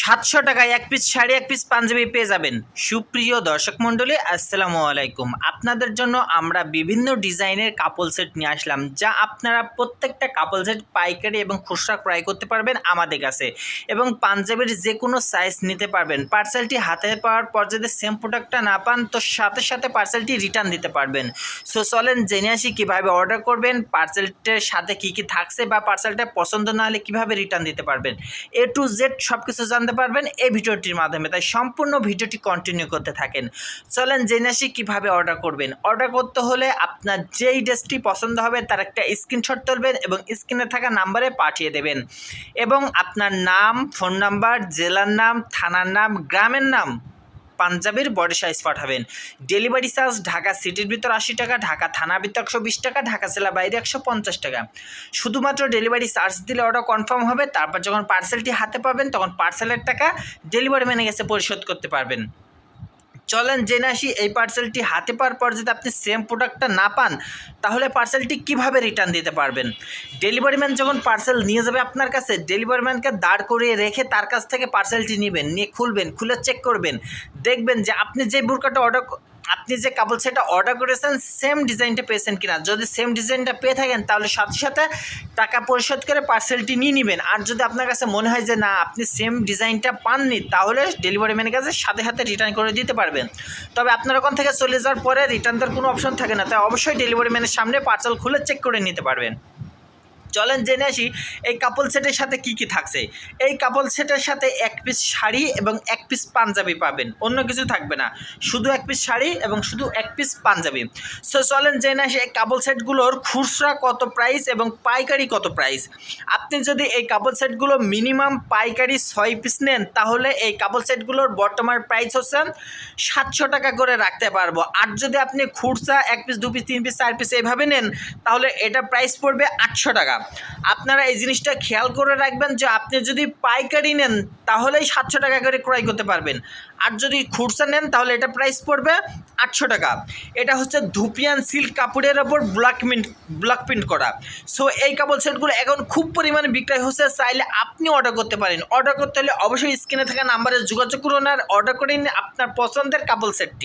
সাতশো টাকায় এক পিস শাড়ি, এক পিস পাঞ্জাবি পেয়ে যাবেন। সুপ্রিয় দর্শক মণ্ডলী, আসসালামু আলাইকুম। আপনাদের জন্য আমরা বিভিন্ন ডিজাইনের কাপল সেট নিয়ে আসলাম, যা আপনারা প্রত্যেকটা কাপল সেট পাইকারি এবং খুচরা ক্রয় করতে পারবেন আমাদের কাছে। এবং পাঞ্জাবির যে কোনো সাইজ নিতে পারবেন। পার্সেলটি হাতে পাওয়ার পর যদি সেম প্রোডাক্টটা না পান, তো সাথে সাথে পার্সেলটি রিটার্ন দিতে পারবেন। সো চলেন জেনে আসি কীভাবে অর্ডার করবেন পার্সেলটার সাথে কী কী থাকছে বা পার্সেলটা পছন্দ না হলে কীভাবে রিটার্ন দিতে পারবেন। এ টু জেড সব কিছু জানতে পারবেন এই ভিডিওটির মাধ্যমে। তাই সম্পূর্ণ ভিডিওটি কন্টিনিউ করতে থাকেন। চলেন জেনে আসি কীভাবে অর্ডার করবেন। অর্ডার করতে হলে আপনার যেই ড্রেসটি পছন্দ হবে তার একটা স্ক্রিনশট তুলবেন এবং স্ক্রিনে থাকা নাম্বারে পাঠিয়ে দেবেন। এবং আপনার নাম ফোন নাম্বার জেলার নাম, থানার নাম, গ্রামের নাম পাঞ্জাবের বডি সাইজ পাঠাবেন। ডেলিভারি চার্জ ঢাকা সিটির ভিতর আশি টাকা, ঢাকা থানার ভিতর একশো বিশ টাকা, ঢাকা জেলা বাইরে একশো পঞ্চাশ টাকা। শুধুমাত্র ডেলিভারি চার্জ দিলে অর্ডার কনফার্ম হবে, তারপর যখন পার্সেলটি হাতে পাবেন, তখন পার্সেলের টাকা ডেলিভারি ম্যানের কাছে পরিশোধ করতে পারবেন। চলেন জেনে আসি, এই পার্সেলটি হাতে পাওয়ার পর যদি আপনি সেম প্রোডাক্টটা না পান, তাহলে পার্সেলটি কীভাবে রিটার্ন দিতে পারবেন? ডেলিভারি ম্যান যখন পার্সেল নিয়ে যাবে আপনার কাছে ডেলিভারি ম্যানকে দাঁড় করিয়ে রেখে তার কাছ থেকে পার্সেলটি নেবেন, নিয়ে খুলবেন, খুলে চেক করবেন। দেখবেন যে আপনি যে বুরকাটা অর্ডার আপনি যে কাপড় সেটা অর্ডার করেছেন সেম ডিজাইনটা পেয়েছেন কিনা? যদি সেম ডিজাইনটা পেয়ে থাকেন, তাহলে সাথে সাথে টাকা পরিশোধ করে পার্সেলটি নিয়ে নেবেন। আর যদি আপনার কাছে মনে হয় যে না, আপনি সেম ডিজাইনটা পাননি, তাহলে ডেলিভারি ম্যানের কাছে সাথে সাথে রিটার্ন করে দিতে পারবেন। তবে আপনার ওখান থেকে চলে যাওয়ার পরে রিটার্ন দেওয়ার কোনো অপশন থাকে না, তাই অবশ্যই ডেলিভারি ম্যানের সামনে পার্সেল খুলে চেক করে নিতে পারবেন। চলেন জেনে আসি, এই কাপল সেটের সাথে কি কি থাকছে। এই কাপল সেটের সাথে এক পিস শাড়ি এবং এক পিস পাঞ্জাবি পাবেন, অন্য কিছু থাকবে না। শুধু এক পিস শাড়ি এবং শুধু এক পিস পাঞ্জাবি। সো চলেন জেনে আসি, এই কাপল সেটগুলোর খুচরা কত প্রাইস এবং পাইকারি কত প্রাইস আপনি যদি এই কাপল সেটগুলো মিনিমাম পাইকারি ছয় পিস নেন, তাহলে এই কাপল সেটগুলোর বর্তমান প্রাইস হচ্ছে সাতশো টাকা করে রাখতে পারব। আর যদি আপনি খুচরা এক পিস দু পিস তিন পিস চার পিস এইভাবে নেন, তাহলে এটা প্রাইস পড়বে আটশো টাকা। আপনারা এই জিনিসটা খেয়াল করে রাখবেন যে আপনি যদি পাইকারি নেন, তাহলেই সাতশো টাকা করে ক্রয় করতে পারবেন। আর যদি খুচরা নেন, তাহলে এটা প্রাইস পড়বে আটশো টাকা। এটা হচ্ছে ধুপিয়ান সিল্ক কাপড়ের ওপর ব্ল্যাক মিন্ট ব্ল্যাক প্রিন্ট করা। সো এই কাপড় সেটগুলো এখন খুব পরিমাণে বিক্রয় হচ্ছে। চাইলে আপনি অর্ডার করতে পারেন। অর্ডার করতে হলে অবশ্যই স্ক্রিনে থাকা নাম্বারে যোগাযোগ করুন আর অর্ডার করে নিন আপনার পছন্দের কাপড় সেটটি।